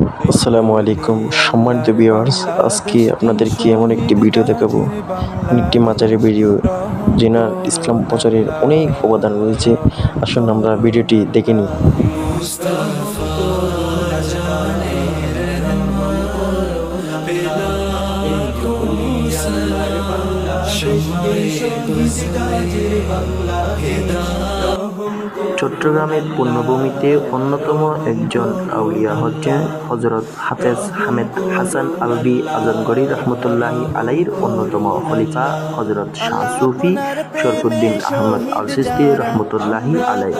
আসসালামু আলাইকুম, সম্মানিত ভিউয়ার্স আজকে আপনাদেরকে এমন একটি ভিডিও দেখাবো। একটি মাজারের ভিডিও জেনার ইসলাম প্রচারের অনেক অবদান রয়েছে। আসুন আমরা ভিডিওটি দেখে নিই। চট্টগ্রামের পুণ্যভূমিতে অন্যতম একজন আউলিয়া হচ্ছেন হজরত হাফেজ হামেদ হাসান আলবি আজমগড়ি রহমতুল্লাহি আলাইর অন্যতম খলিফা হজরত শাহ সুফি শরফুদ্দিন আহমদ আল সিস্তি রহমতুল্লাহি আলাই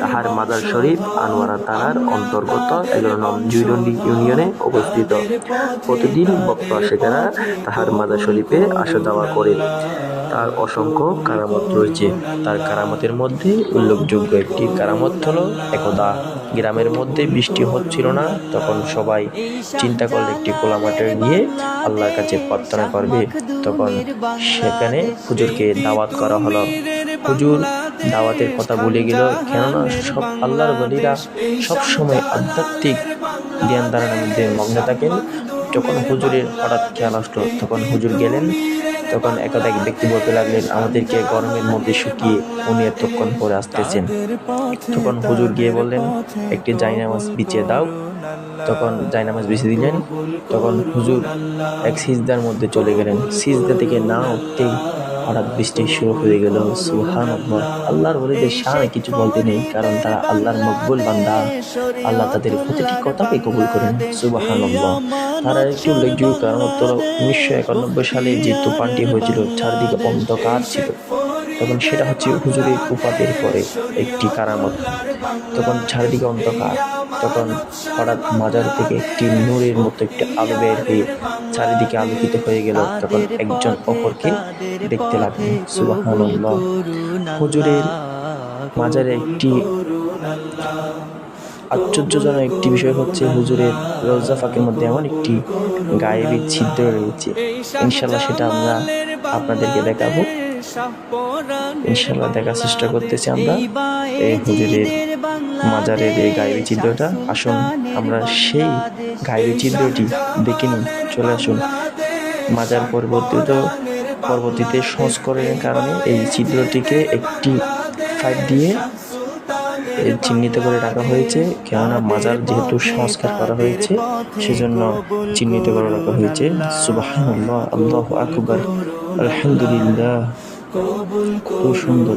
তাহার মাদার শরীফ আনোয়ারা থানার অন্তর্গত এগারো নং জুইডন্ডি ইউনিয়নে অবস্থিত। প্রতিদিন ভক্ত সেখানে তাহার মাদার শরীফে আসা যাওয়া করে। তার অসংখ্য কারামত রয়েছে। তার কারামতের মধ্যে উল্লেখযোগ্য একটি কারামত হলো, একদা গ্রামের মধ্যে বৃষ্টি হচ্ছিল না, তখন সবাই চিন্তা করলে, একটি খোলা মাঠে গিয়ে আল্লাহর কাছে প্রার্থনা করবে। তখন সেখানে হুজুরকে দাওয়াত করা হলো। হুজুর দাওয়াতের কথা ভুলে গেল, কেননা সব আল্লাহর বলিরা সবসময় আধ্যাত্মিক ধ্যান ধারণার মধ্যে মগ্ন থাকেন। যখন হুজুরের হঠাৎ খেয়াল আসলো, তখন হুজুর গেলেন, তখন একাধিক ব্যক্তি বলতে লাগলেন, আমাদেরকে গরমের মধ্যে শুকিয়ে উনি এতক্ষণ পরে আসতেছেন। তখন হুজুর গিয়ে বললেন, একটি জাইনামাজ বিছিয়ে দাও। তখন জাইনামাজ বিছিয়ে দিলেন, তখন হুজুর এক সিজদার মধ্যে চলে গেলেন। সিজদা থেকে না উঠতেই হঠাৎ বৃষ্টি শুরু হয়ে গেল সুহান আল্লাহর বলিদের শানে কিছু বলতে নেই, কারণ তারা আল্লাহর মকবুল বান্দা। আল্লাহ তাদের প্রতিটি কথাকে কবুল করেন সুবাহান তারা একটি উল্লেখযোগ্য কারণ উনিশশো একানব্বই সালে যে তুফানটি হয়েছিল, চারদিকে অন্ধকার ছিল। তখন সেটা হচ্ছে হুজুরের উপাদের পরে একটি কারামত। তখন চারিদিকে অন্ধকার। তখন হঠাৎ মাজার থেকে একটি নূরের মতো একটি আলো বের হয়ে চারিদিকে আলোকিত হয়ে গেল। তখন একজন অপরকে দেখতে লাগলেন সুবাহান্লাহ হুজুরের মাজারে একটি আশ্চর্যজনক একটি বিষয় হচ্ছে হুজুরের রোজা ফাঁকের মধ্যে এমন একটি গায়েবী ছিদ্র রয়েছে। ইনশাল্লাহ সেটা আমরা আপনাদেরকে দেখাবো। ইনশাল্লাহ দেখার চেষ্টা করতেছি আমরা। এই হুজুরের মাজারের এই গায়েবী চিত্রটা, আসুন আমরা সেই গায়েবী চিত্রটি দেখে নিই, চলে আসুন। মাজার পরবর্তীত, পরবর্তীতে সংস্করণের কারণে এই চিত্রটিকে একটি ফাইভ দিয়ে চিহ্নিত করে রাখা হয়েছে। কেননা মাজার যেহেতু সংস্কার করা হয়েছে, সেজন্য চিহ্নিত করে রাখা হয়েছে। সুবাহ আল্লাহ আকবর, আলহামদুলিল্লাহ। সুন্দর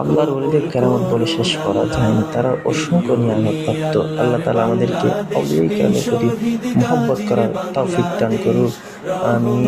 আল্লাহর ওলিদের কেরামত বলে শেষ করা যায় না। তারা অসংখ্য নিয়ামত প্রাপ্ত। আল্লাহ তালা আমাদেরকে অবশ্যই কেরামের প্রতি মোহব্বত করার তৌফিক দান করুক। আমিন।